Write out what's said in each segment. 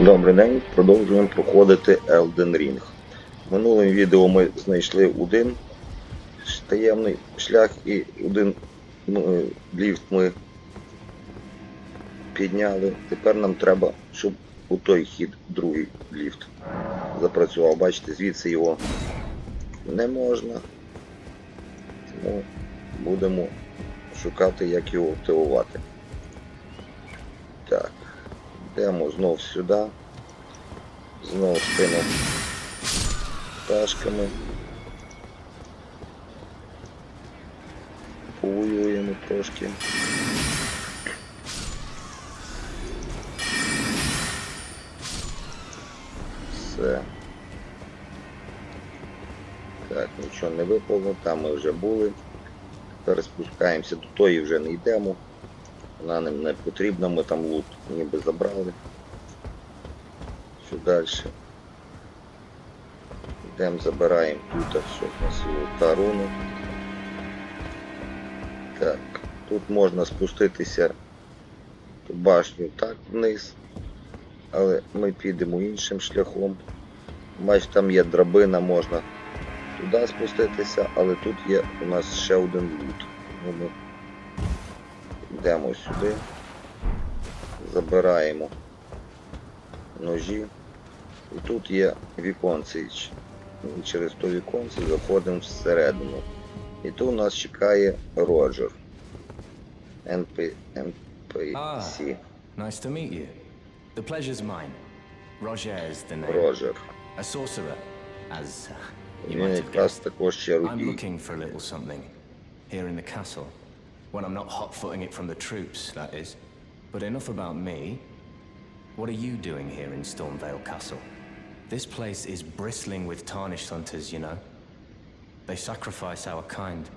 Добрий день, продовжуємо проходити Elden Ring. В минулому відео ми знайшли один таємний шлях і один ну, е, ліфт ми підняли. Тепер нам треба, щоб у той хід другий ліфт запрацював. Бачите, звідси його не можна. Тому будемо шукати, як його активувати. Так. Йдемо знов сюди. Знову з тими пташками. Повоюємо трошки. Все. Так, нічого не випало, там ми вже були. Тепер спускаємося до тої вже не йдемо. Вона нам не потрібна, ми там лут ніби забрали. Що далі? Йдемо, забираємо тут, що у нас є руну. Так, тут можна спуститися в башню так вниз, але ми підемо іншим шляхом. Бач, там є драбина, можна туди спуститися, але тут є у нас ще один лут. Ну, Йдемо сюди, забираємо ножі. І тут є віконце. І через то віконце заходимо всередину. І тут нас чекає Роджер. НП, NPC. Ah, Nice to meet you. The pleasure's mine. Roger is the name. Роджер. A sorcerer, as uh, you might have guessed. I'm looking for a little something here in the castle. When I'm not hot-footing it from the troops, that is. But enough about me. What are you doing here in Stormvale Castle? This place is bristling with tarnished hunters, you know. They sacrifice our kind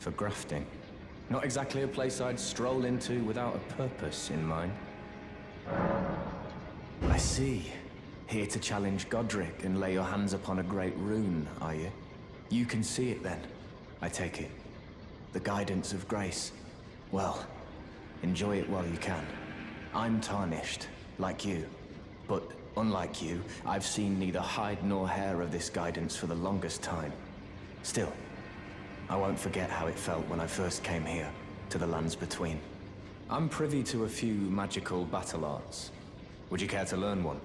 for grafting. Not exactly a place I'd stroll into without a purpose in mind. I see. Here to challenge Godric and lay your hands upon a great rune, are you? You can see it then, I take it. The guidance of grace. Well, enjoy it while you can. I'm tarnished, like you. But unlike you, I've seen neither hide nor hair of this guidance for the longest time. Still, I won't forget how it felt when I first came here, to the Lands Between. I'm privy to a few magical battle arts. Would you care to learn one?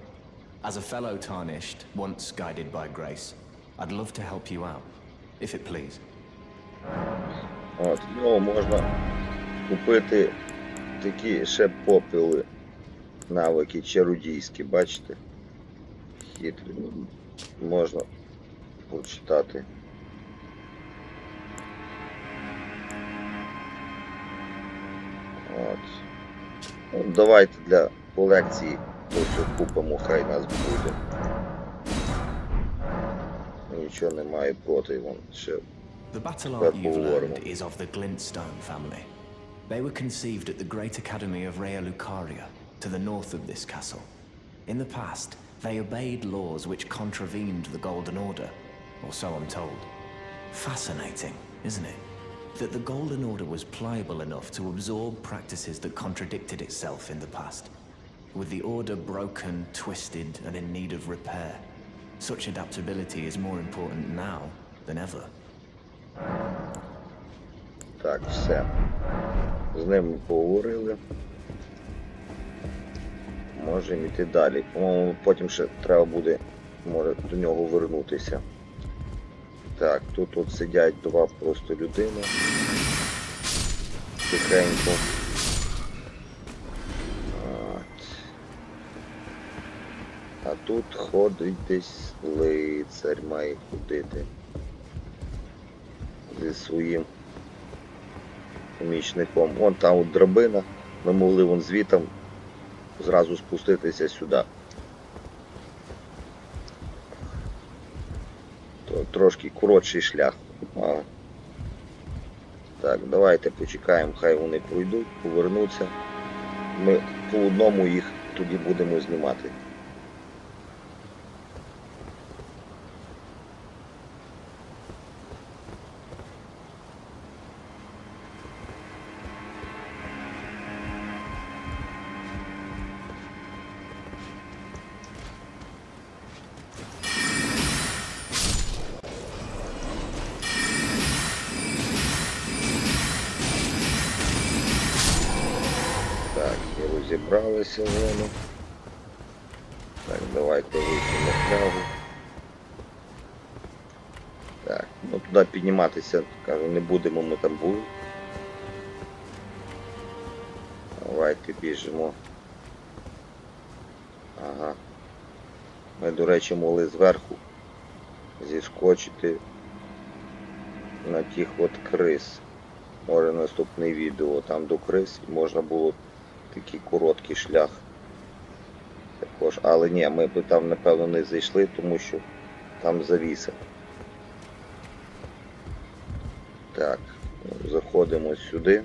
As a fellow Tarnished, once guided by Grace, I'd love to help you out, if it please. Oh, no, można. Купити такі ще попіли навики чародійські, бачите? Хитрі. Можна почитати. От. Ну, давайте для колекції то, купимо, хай нас буде. Нічого немає проти, вон ще The battle art you've learned is of the Glintstone family. They were conceived at the Great Academy of Rea Lucaria, to the north of this castle. In the past, they obeyed laws which contravened the Golden Order, or so I'm told. Fascinating, isn't it? That the Golden Order was pliable enough to absorb practices that contradicted itself in the past. With the Order broken, twisted, and in need of repair, such adaptability is more important now than ever. Так, все. З ними поговорили. Можемо йти далі. По-моєму, потім ще треба буде може, до нього вернутися. Так, тут от сидять два просто людини. Тихенько. От. А тут ходить десь лицар має ходити. Зі своїм помічником. Вон там от драбина. Ми могли вон звітом зразу спуститися сюди. То трошки коротший шлях. А, так, давайте почекаємо, хай вони пройдуть, повернуться. Ми по одному їх тоді будемо знімати. Зібралися вони. Так, давайте вийдемо флягу. Так, ну туди підніматися, кажу, не будемо, ми там були. Давайте біжимо. Ага. Ми, до речі, могли зверху зіскочити на тих от крис. Може наступне відео там до крис і можна було такий короткий шлях. Також, але ні, ми б там напевно не зайшли, тому що там завіса. Так, заходимо сюди.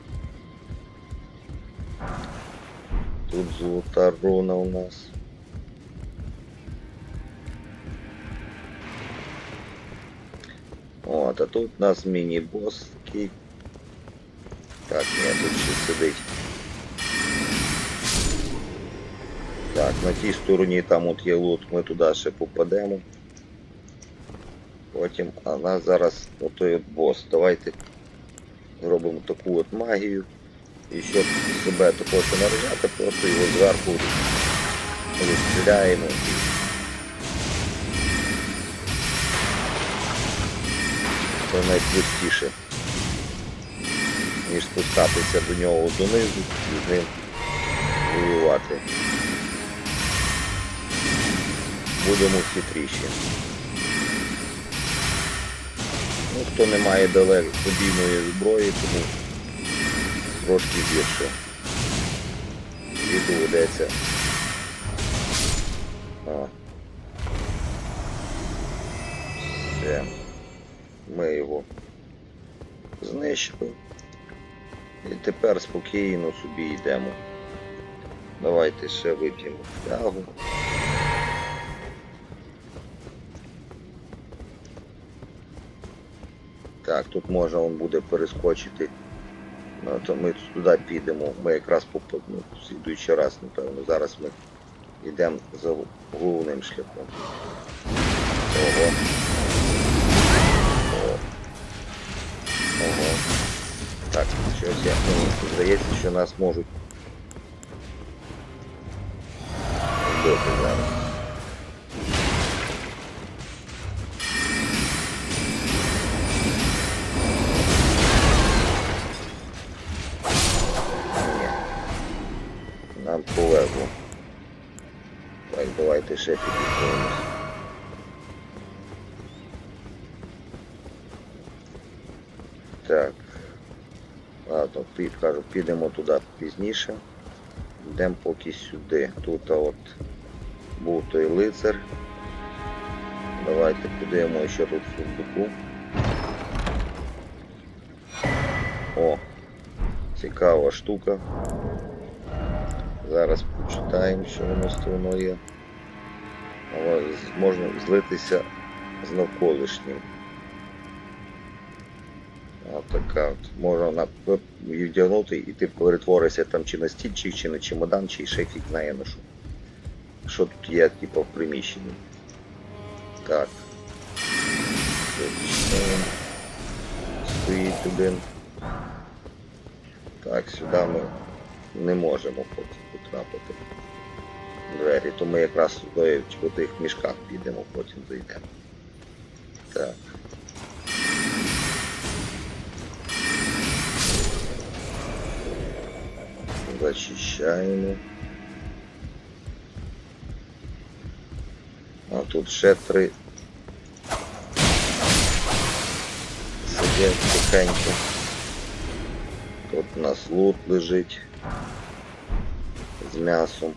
Тут золота руна у нас. От, а тут у нас міні-босс такий. Так, ні, тут ще сидить. Так, на тій стороні там от є лут, ми туди ще попадемо. Потім, а нас зараз отой от бос. Давайте зробимо таку от магію. І щоб себе також наражати, просто його зверху розстріляємо. Це найпростіше, ніж спускатися до нього донизу і з ним воювати. Будемо хитріші. Ну, хто не має далеко подійної зброї, тому трошки гірше. І доведеться. О. Все. Ми його знищили. І тепер спокійно собі йдемо. Давайте ще вип'ємо флягу. Так, тут можна он буде перескочити. Ну, то ми туди підемо. Ми якраз попадемо в слідуючий раз, напевно. Зараз ми йдемо за головним шляхом. Ого. Ого. Так, щось я мені здається, що нас можуть вбити зараз. Ще підійдемось. Так. Ладно, кажу, підемо туди пізніше. Йдемо поки сюди. Тут от був той лицар. Давайте подивимо, що тут в сундуку. О, цікава штука. Зараз почитаємо, що воно з воно є. Можна злитися з навколишнім. Така от. Можна п- її вдягнути і ти перетворишся там чи на стільчик, чи на чемодан, чи ще фіг знає на що. Що тут є, типу, в приміщенні. Так. Стоїть один. Так, сюди ми не можемо потрапити. Двері, то ми якраз туди в тих мішках підемо, потім зайдемо. Так. Зачищаємо. А тут ще три. Сидять тихенько. Тут у нас лут лежить з м'ясом.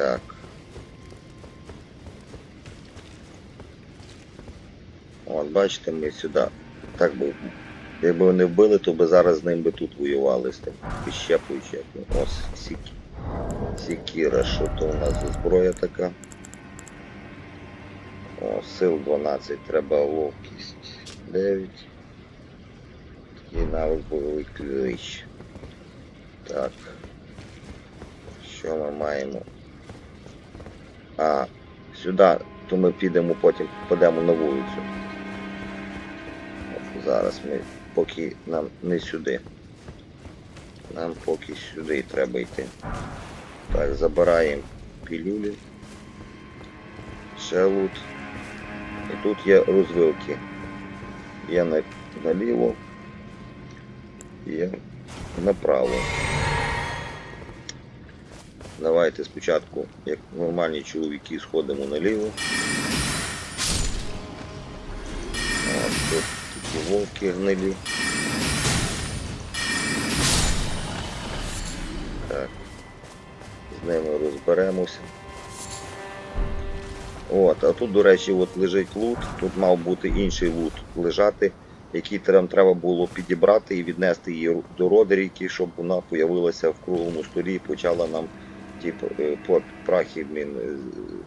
Так. От, бачите, ми сюди. Так би. Якби вони вбили, то би зараз з ним би тут воювали з тим підщепуючи. Ось сікі. Сікіра, що то у нас за зброя така. О, сил 12, треба ловкість 9. Такий навик бойовий клич. Так. Що ми маємо? А, сюди, то ми підемо потім попадемо на вулицю. Зараз ми поки нам не сюди. Нам поки сюди треба йти. Так, забираємо пілюлі. Ще лут. І тут є розвилки. Є на, наліво, є направо. Давайте спочатку, як нормальні чоловіки, сходимо наліво. Такі вовки гнилі. Так. З ними розберемося. От, а тут, до речі, от лежить лут. Тут мав бути інший лут лежати, який треба було підібрати і віднести її до родеріки, щоб вона появилася в круглому столі і почала нам ті е, прахи блін, е,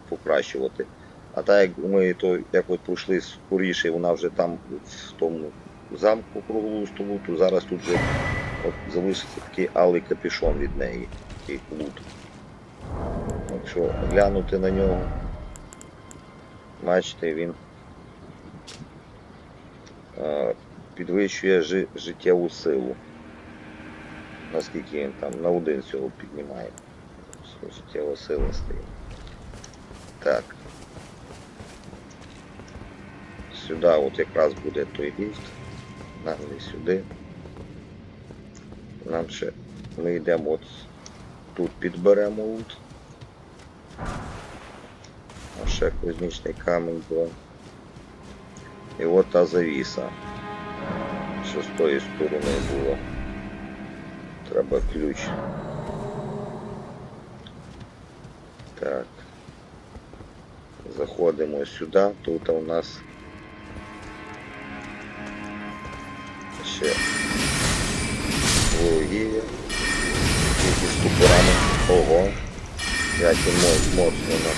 покращувати. А так як ми то як от пройшли скоріше, вона вже там в тому замку круглого столу, то зараз тут вже от залишиться такий алий капюшон від неї, такий лут. Якщо глянути на нього, бачите, він е, підвищує жи- життєву силу. Наскільки він там на один цього піднімає. Життєва сила стає. Так. Сюди от якраз буде той ліфт. Нам не сюди. Нам ще ми йдемо от тут підберемо лут. А ще кузнічний камінь був. І от та завіса. Що з тої сторони було. Треба ключ. Так. Заходимо сюди. Тут у нас ще вороги. Тільки з топорами. Ого. Як мо- моцно нас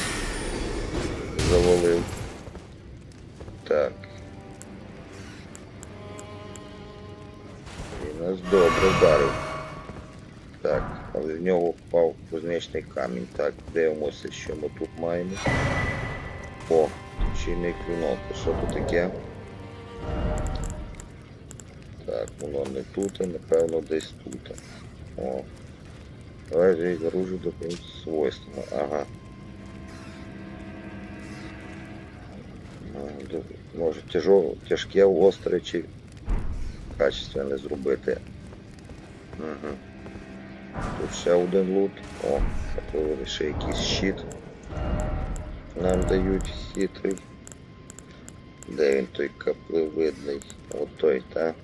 завалив. Так. Він нас добре вдарив. Так, в нього впав кузнечний камінь. Так, дивимося, що ми тут маємо. О, чинний клинок. Що тут таке? Так, воно не тут, а напевно десь тут. О. Давай же оружие дополнить свойства. Ага. Ну, Може тяжо, тяжке, остре чи качественне зробити. Угу. Тут ще один лут. О, це ще якийсь щит. Нам дають хитрий. Де він той каплевидний? От той, та?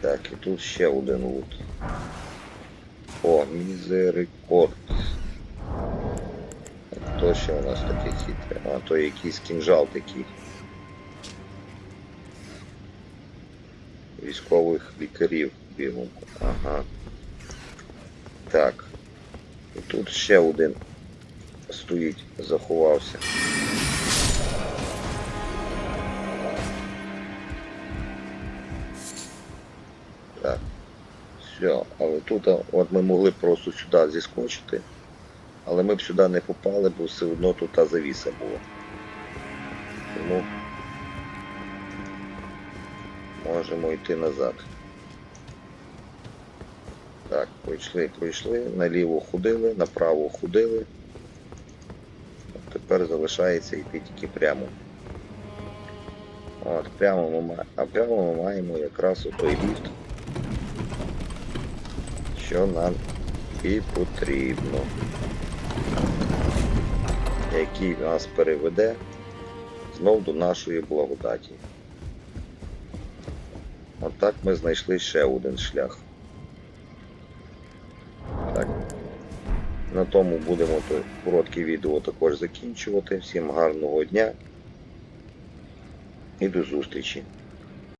Так, і тут ще один лут. О, мізерикорд. То ще у нас таке хитре. А, то якийсь кінжал такий. Військових лікарів білому. Ага. Так. Тут ще один стоїть, заховався. Так. Все, але тут от ми могли просто сюди зіскочити, але ми б сюди не попали, бо все одно тут та завіса була. Тому можемо йти назад. Так, пройшли, пройшли, наліво ходили, направо ходили. От тепер залишається йти тільки прямо. От, прямо ми, а прямо ми маємо якраз отой ліфт що нам і потрібно. Який нас переведе знов до нашої благодаті. Отак ми знайшли ще один шлях. Так. На тому будемо то коротке відео також закінчувати. Всім гарного дня і до зустрічі!